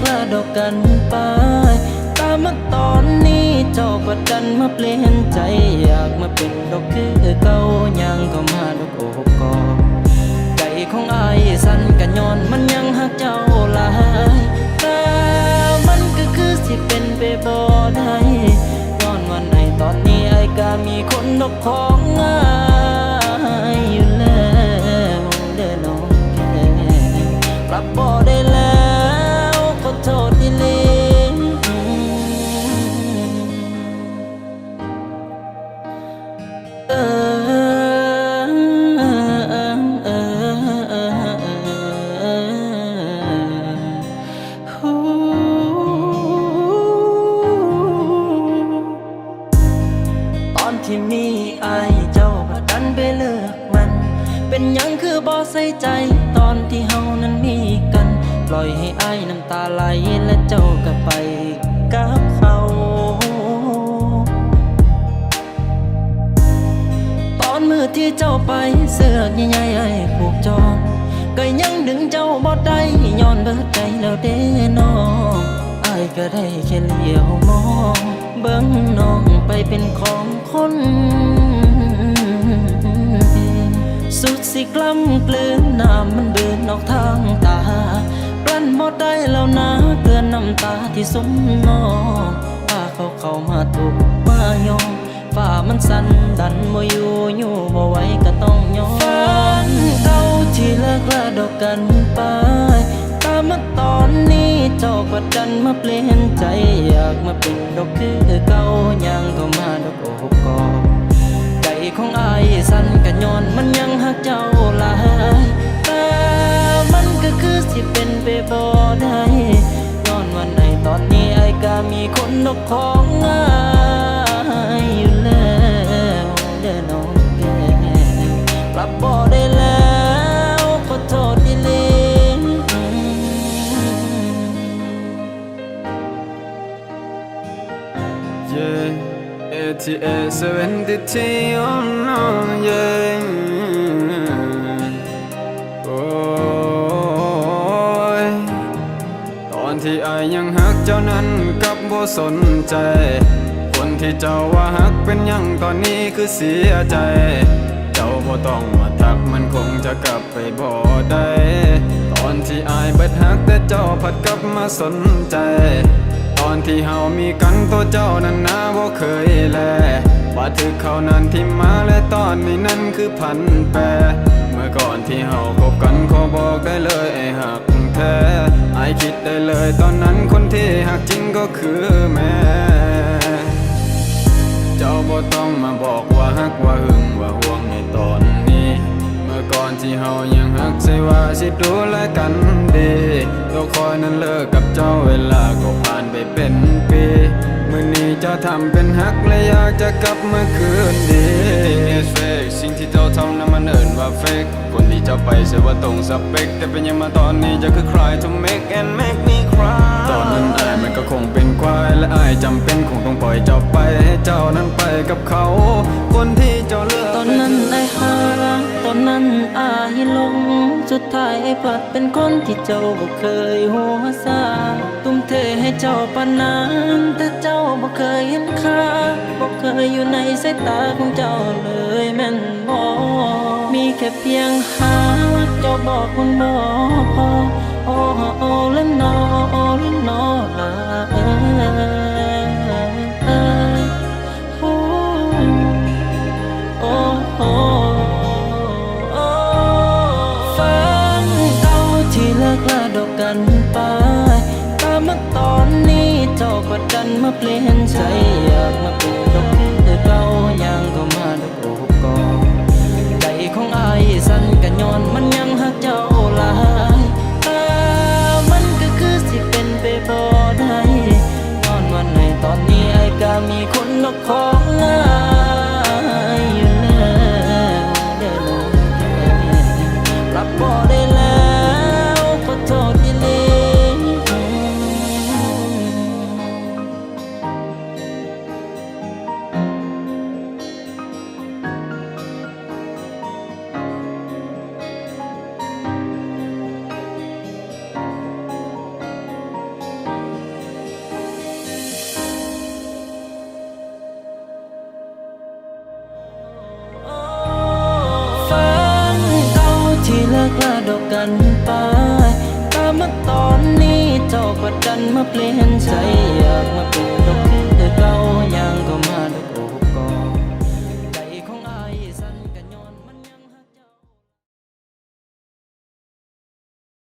กลาดอกกันไปตามมาตอนนี้เจ้าก็ดันมาเปลี่ยนใจ อยากมาเป็นดอกคือเก่ายังก็มาดอกโอบกอดใจของอายสั่นกันย้อนมันยังหักเจ้าหลายแต่มันก็คือสิเป็นไปบ่ได้ย้อนวันในตอนนี้ไอายก็มีคนนกของอาย ใจตอนที่เฮานั้นมีกัน ปล่อยให้อายน้ำตาไหลและเจ้าก็ไปกับเขาตอนมือที่เจ้าไปเสือกใหญ่ๆไอ้ผูกจองก็ยังดึงเจ้าบ่ได้ย้อนเบิดใจแล้วเด้น้องอายก็ได้แค่เลี้ยวมอง เบิ่งน้องไปเป็นของคน สิกล้ำกลืนน้ำมันเบือนออกทางตากลั้นบ่ได้แล้วนะเกลือนน้ำตาที่สมนองพาเขาเข้ามาถูกมายอมฝ่ามันสั่นดันบ่อยู่อยู่บ่ไหวก็ต้องยอมฝันเก่าที่เลิกลาดอกกันไปตามมาตอนนี้เจ้าก็ดันมาเปลี่ยนใจอยากมาเป็นดอกคือเก่ายังก็มาดอกโอบกอใจของอายสั่นกันย้อนมันยังหักเจ้า เป็นได้ย้อนวันในตอนนี้ไอ้ก็มีคนนกของอายอยู่แล้วเด้อน้องแก้มปรับบ่ได้แล้วขอโทษอีหลี Yeah, ATA 72 oh no, yeah. ที่อายยังหักเจ้านั้นกับบ่สนใจ คนที่เจ้าว่าหักเป็นยังตอนนี้คือเสียใจ เจ้าบ่ต้องมาทักมันคงจะกลับไปบ่ได้ตอนที่อายเบิดหักแต่เจ้าผัดกลับมาสนใจ ตอนที่เฮามีกันตัวเจ้านั้นนาบ่เคยแลว่าถึกเขานั้นที่มาและตอนนี้นั้นคือพันแปรเมื่อก่อนที่เฮาคบกันขอบอกได้เลยไอ้หัก แท้ไอคิดได้เลยตอนนั้นคนที่หักจริงก็คือแม่ เจ้าบ่ต้องมาบอกว่าหักว่าหึงว่าห่วงในตอนนี้ เมื่อก่อนที่เฮายังหักใช่ว่าสิดูแลกันดีตัวคอยนั้นเลิกกับเจ้าเวลาก็ผ่านไปเป็นปี มื่อนี้จ้าทำเป็นฮักและอยากจะกลับมาคืนดี It's fake สิ่งที่เจ้าทำนั้นมันเอิ้นว่า fake คนที่เจ้าไปเสียว่าตรงสเปค แต่เป็นยังมาตอนนี้จะคือ cry to make and make me cry ตอนนั้นอายมันก็คงเป็นควายและอายจำเป็นคงต้องปล่อยเจ้าไป ให้เจ้านั้นไปกับเขา คนที่เจ้าเลือกตอนนั้นไอ้หาตอนนั้นอายลง สุดท้ายไอ้ผัดเป็นคนที่เจ้าบ่เคยหัวซาตุ้มเทให้เจ้าปานนั้นแต่เจ้าบ่เคยเห็นค่าบ่เคยอยู่ในสายตาของเจ้าเลยแม่นบ่มีแค่เพียงหาเจ้าบอกคนบ่พอ มาเปลี่ยนใจอยากมาเป็นดอกคือเก่ายังก็มาดอกโอบกอดใจของอายสั่นกันย้อนมันยังหักเจ้าหลายแต่มันก็คือสิเป็นไปบ่ได้นอนวันไหนตอนนี้ไอ้ก็มีคนนกคอ เปลี่ยนใจ